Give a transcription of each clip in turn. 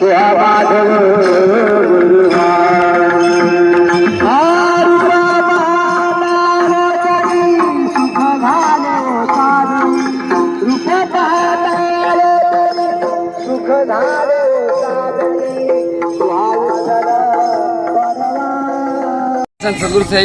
सद्गुरुसाई माधव गुरुवार सुख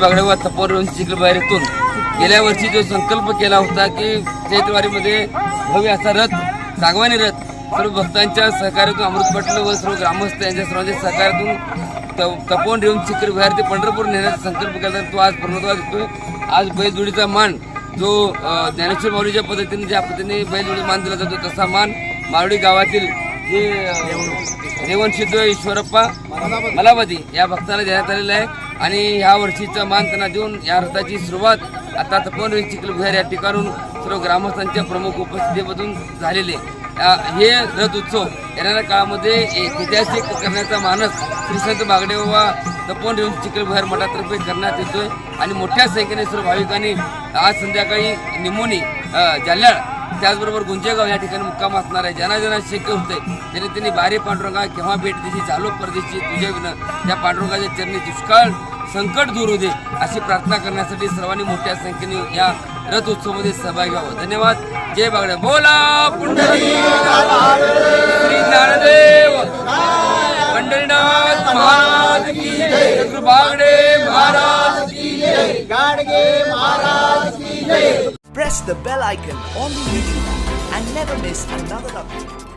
बागडेवा चिखलबाहेरीतून गेल्या वर्षी जो संकल्प केला होता की चैत्रवारीमध्ये भव्य असा रथ सागवानी रथ सर्व भक्तांच्या सहकार्यातून अमृत पाटील व सर्व ग्रामस्थ यांच्या सर्वांच्या सहकार्यातून त- तपोवन रेवून चिखल विहार ते पंढरपूर नेण्याचा संकल्प केला तो आज पूर्णत्वास येतोय आज बैलजोडीचा मान जो ज्ञानेश्वर माऊलीच्या पद्धतीने ज्या पद्धतीने बैलजोडी मान दिला जातो तसा मान मावडी गावातील जे देवन रेवण सिद्ध ईश्वरप्पा मलावती या भक्तांना देण्यात आलेला आहे. आणि ह्या वर्षीचा मान त्यांना देऊन या रथाची सुरुवात आता तपोवन चिखल भुयार या ठिकाणून सर्व ग्रामस्थांच्या प्रमुख उपस्थितीमधून झालेले आहे. हे रथ उत्सव येणाऱ्या काळामध्ये एक ऐतिहासिक करण्याचा मानस श्रीसंत बागडे बागडेवा तपोन येऊन चिखल मठातर्फे करण्यात येतोय. आणि मोठ्या संख्येने सर्व भाविकांनी आज संध्याकाळी निमोनी जाल्याळ त्याचबरोबर गुंजेगाव या ठिकाणी मुक्काम असणार आहे. ज्यांना ज्यांना शक्य होते त्यांनी त्यांनी बारे पांडुरंगा केव्हा भेट दिशी चालू परदेशी तुझ्या विनं त्या पांडुरंगाच्या चरणी दुष्काळ संकट दूर होऊ दे अशी प्रार्थना करण्यासाठी सर्वांनी मोठ्या संख्येने या रथ उत्सवामध्ये सहभागी व्हावं. धन्यवाद. जय बागडे. बोला पुंडली श्री ज्ञानदेव पंढरीनाथ महाराज की जय. बागडे महाराज की जय. Press the bell icon on the YouTube app and never miss another update.